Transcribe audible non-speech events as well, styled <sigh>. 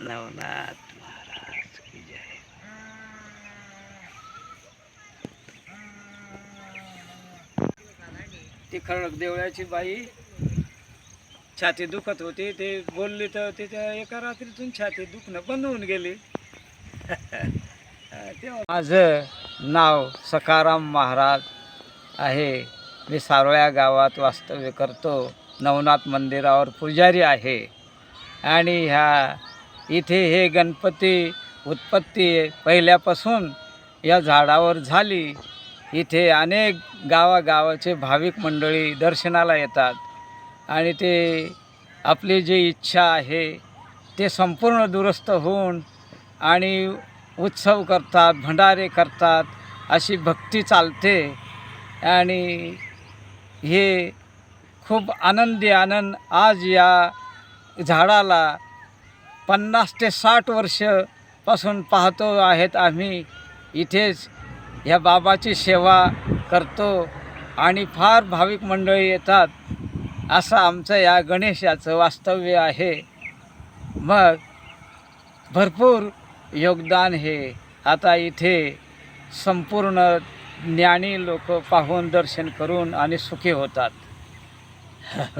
नवनाथ महाराज की जय। ती खडक देवळाची बाई छाती दुखत होती. ते बोलली तर तिच्या एका रात्रीतून छाती दुखणं बंद होऊन गेली. <laughs> तेव्हा माझं नाव सकाराम महाराज आहे. मी सारोळ्या गावात वास्तव्य करतो. नवनाथ मंदिरावर पुजारी आहे. आणि ह्या इथे हे गणपती उत्पत्ती पहिल्यापासून या झाडावर झाली. इथे अनेक गावागावाचे भाविक मंडळी दर्शनाला येतात. आणि ते आपली जी इच्छा आहे ते संपूर्ण दुरुस्त होऊन आणि उत्सव करतात भंडारे करतात अशी भक्ती चालते. आणि हे खूप आनंदी आनंद आज या झाडाला पन्नास ते साठ वर्षपासून पाहतो आहेत आम्ही. इथेच ह्या बाबाची सेवा करतो आणि फार भाविक मंडळी येतात. असं आमचं या गणेशाचं वास्तव्य आहे. मग भरपूर योगदान हे. आता इथे संपूर्ण ज्ञानी लोक पाहून दर्शन करून आणि सुखी होतात. <laughs>